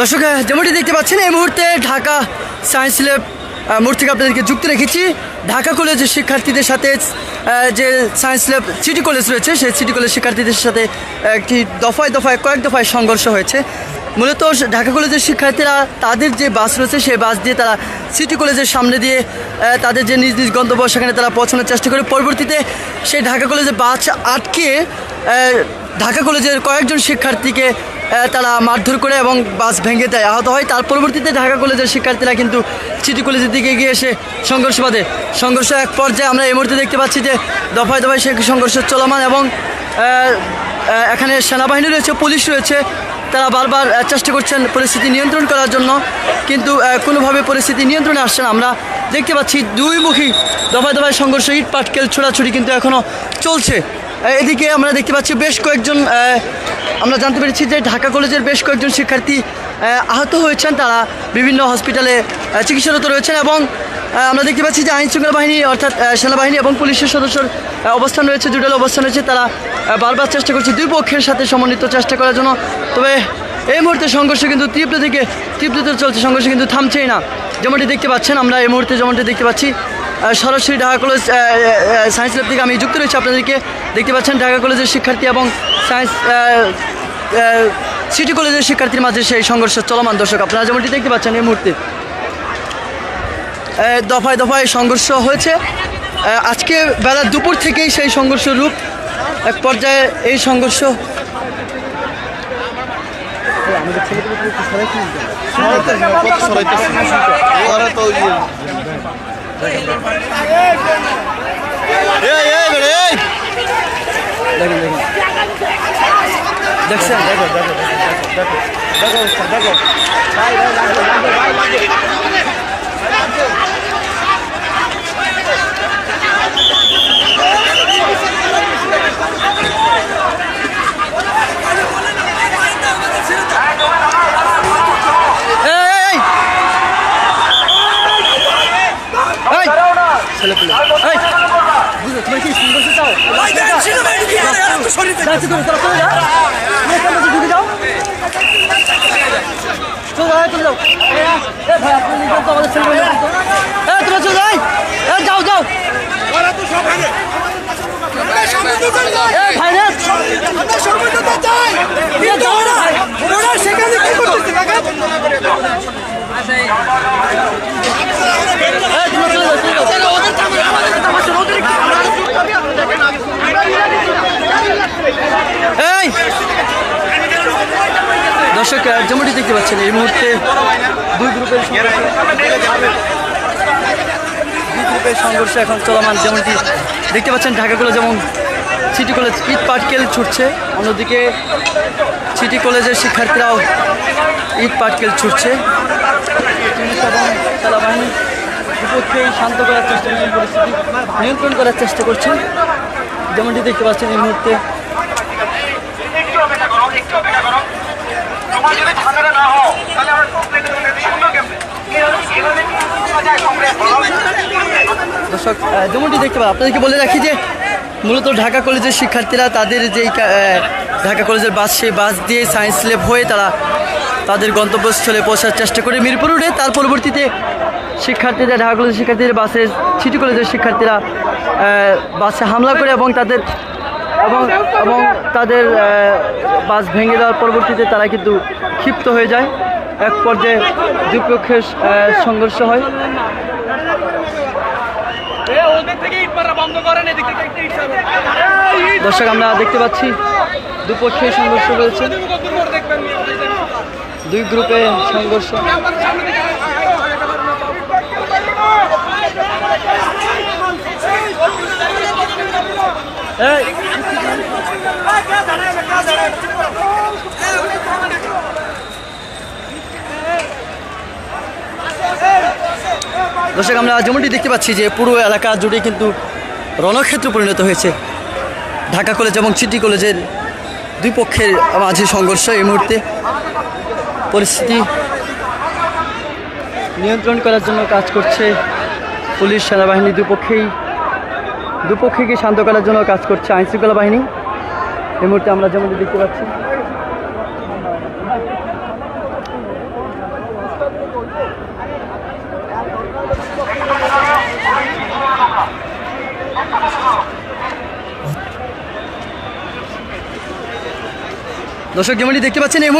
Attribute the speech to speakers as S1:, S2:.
S1: দর্শক যেমনটি দেখতে পাচ্ছেন, এই মুহূর্তে ঢাকা সায়েন্স ল্যাব মোড় আপনাদেরকে যুক্ত রেখেছি। ঢাকা কলেজের শিক্ষার্থীদের সাথে যে সায়েন্স ল্যাব সিটি কলেজ রয়েছে, সেই সিটি কলেজ শিক্ষার্থীদের সাথে একটি দফায় দফায়, কয়েক দফায় সংঘর্ষ হয়েছে। মূলত ঢাকা কলেজের শিক্ষার্থীরা তাদের যে বাস রয়েছে, সেই বাস দিয়ে তারা সিটি কলেজের সামনে দিয়ে তাদের যে নিজ নিজ গন্তব্য, সেখানে তারা পৌঁছানোর চেষ্টা করে। পরবর্তীতে সেই ঢাকা কলেজের বাস আটকে ঢাকা কলেজের কয়েকজন শিক্ষার্থীকে তারা মারধর করে এবং বাস ভেঙে দেয়। আহত হয়। তার পরবর্তীতে ঢাকা কলেজের শিক্ষার্থীরা কিন্তু সিটি কলেজের দিকে গিয়ে এসে সংঘর্ষ বাঁধে। সংঘর্ষ এক পর্যায়ে আমরা এই মুহূর্তে দেখতে পাচ্ছি যে দফায় দফায় সে সংঘর্ষ চলমান এবং এখানে সেনাবাহিনী রয়েছে, পুলিশ রয়েছে। তারা বারবার চেষ্টা করছেন পরিস্থিতি নিয়ন্ত্রণ করার জন্য। কিন্তু কোনোভাবে পরিস্থিতি নিয়ন্ত্রণে আসছে না। আমরা দেখতে পাচ্ছি দুইমুখী দফায় দফায় সংঘর্ষ, ইট, পাটকেল, ছোড়াছুড়ি কিন্তু এখনও চলছে। এদিকে আমরা দেখতে পাচ্ছি বেশ কয়েকজন আমরা জানতে পেরেছি যে ঢাকা কলেজের বেশ কয়েকজন শিক্ষার্থী আহত হয়েছেন। তারা বিভিন্ন হসপিটালে চিকিৎসারত রয়েছেন এবং আমরা দেখতে পাচ্ছি যে আইন শৃঙ্খলা বাহিনী অর্থাৎ সেনাবাহিনী এবং পুলিশের সদস্যর অবস্থান রয়েছে জুডাল অবস্থান রয়েছে। তারা বারবার চেষ্টা করছে দুই পক্ষের সাথে সমন্বিত চেষ্টা করার জন্য। তবে এই মুহূর্তে সংঘর্ষ কিন্তু তীব্র থেকে তীব্রতর চলছে। সংঘর্ষ কিন্তু থামছেই না। যেমনটি দেখতে পাচ্ছেন, আমরা এই মুহূর্তে যেমনটি দেখতে পাচ্ছি সরাসরি ঢাকা কলেজ সায়েন্স ল্যাব থেকে আমি যুক্ত রয়েছি। আপনাদেরকে দেখতে পাচ্ছেন ঢাকা কলেজের শিক্ষার্থী এবং সায়েন্স সিটি কলেজের শিক্ষার্থীর মাঝে সেই সংঘর্ষ চলমান। দর্শক, আপনারা যেমনটি দেখতে পাচ্ছেন এই মুহূর্তে দফায় দফায় সংঘর্ষ হয়েছে। আজকে বেলা দুপুর থেকেই সেই সংঘর্ষ রূপ এক পর্যায়ে এই সংঘর্ষ
S2: তো ইয়ে এই দেখো দেখো দেখো
S1: দেখো দেখো দেখো। এই, এই, এই। এই, ছেলেপুলে, এই। বুঝো, তুমি কি সংঘর্ষ চাও? যাচ্ছি তুমি, তারা চলে যাও। ঢুকে যাও। চলে যাও, চলে যাও। এ ভাই, আপনি তো আমাদের। এই, তোমরা চলে যাও। এই, যাও, যাও। এই, ভাই রে। নিয়ে যাও না, ভাই। এই, তোমরা চলে যাও, চলে যাও। এই দর্শক আহ, যেমনটি দেখতে পাচ্ছেন এই মুহূর্তে দুই গ্রুপের দুই গ্রুপের সংঘর্ষ এখন চলমান যেমনটি দেখতে পাচ্ছেন, ঢাকা কলেজ যেমন সিটি কলেজ ইট পাটকেল ছুটছে। অন্যদিকে সিটি কলেজের শিক্ষার্থীরাও ইট পাটকেল ছুটছে। পুলিশ এবং সেনাবাহিনী বিপক্ষেই শান্ত করার চেষ্টা নিয়ন্ত্রণ করার চেষ্টা করছেন। যেমনটি দেখতে পাচ্ছেন, এই মুহূর্তে দর্শক যেমনটি দেখতে পাই আপনাদেরকে বলে রাখি যে মূলত ঢাকা কলেজের শিক্ষার্থীরা তাদের যেই ঢাকা কলেজের বাস, সেই বাস দিয়ে সায়েন্স ল্যাব হয়ে তারা তাদের গন্তব্যস্থলে পৌঁছার চেষ্টা করে মিরপুর রোডে। তার পরবর্তীতে শিক্ষার্থীরা, ঢাকা কলেজের শিক্ষার্থীদের বাসে সিটি কলেজের শিক্ষার্থীরা বাসে হামলা করে এবং তাদের, এবং এবং তাদের বাস ভেঙে দেওয়ার পরবর্তীতে তারা কিন্তু ক্ষিপ্ত হয়ে যায়। এক পর্যায়ে দুপক্ষের সংঘর্ষ হয়
S3: ওদের থেকে ইট মারা বন্ধ করেন এদিক থেকে একটা ইট ছাড়ো। এই ইট
S1: দর্শক আমরা দেখতে পাচ্ছি দুপক্ষে সংঘর্ষ রয়েছে দুই গ্রুপে সংঘর্ষ।
S3: আমার
S1: দর্শক, আমরা যেমনটি দেখতে পাচ্ছি যে পুরো এলাকা জুড়ে কিন্তু রণক্ষেত্র পরিণত হয়েছে। ঢাকা কলেজ এবং সিটি কলেজের দুই পক্ষের মাঝে সংঘর্ষ এই মুহূর্তে। পরিস্থিতি নিয়ন্ত্রণ করার জন্য কাজ করছে পুলিশ সেনাবাহিনী দুপক্ষেই দুপক্ষকে শান্ত করার জন্য কাজ করছে আইনশৃঙ্খলা বাহিনী। এই মুহূর্তে আমরা যেমনটি দেখতে পাচ্ছি। দর্শক যেমনটি দেখতে পাচ্ছেন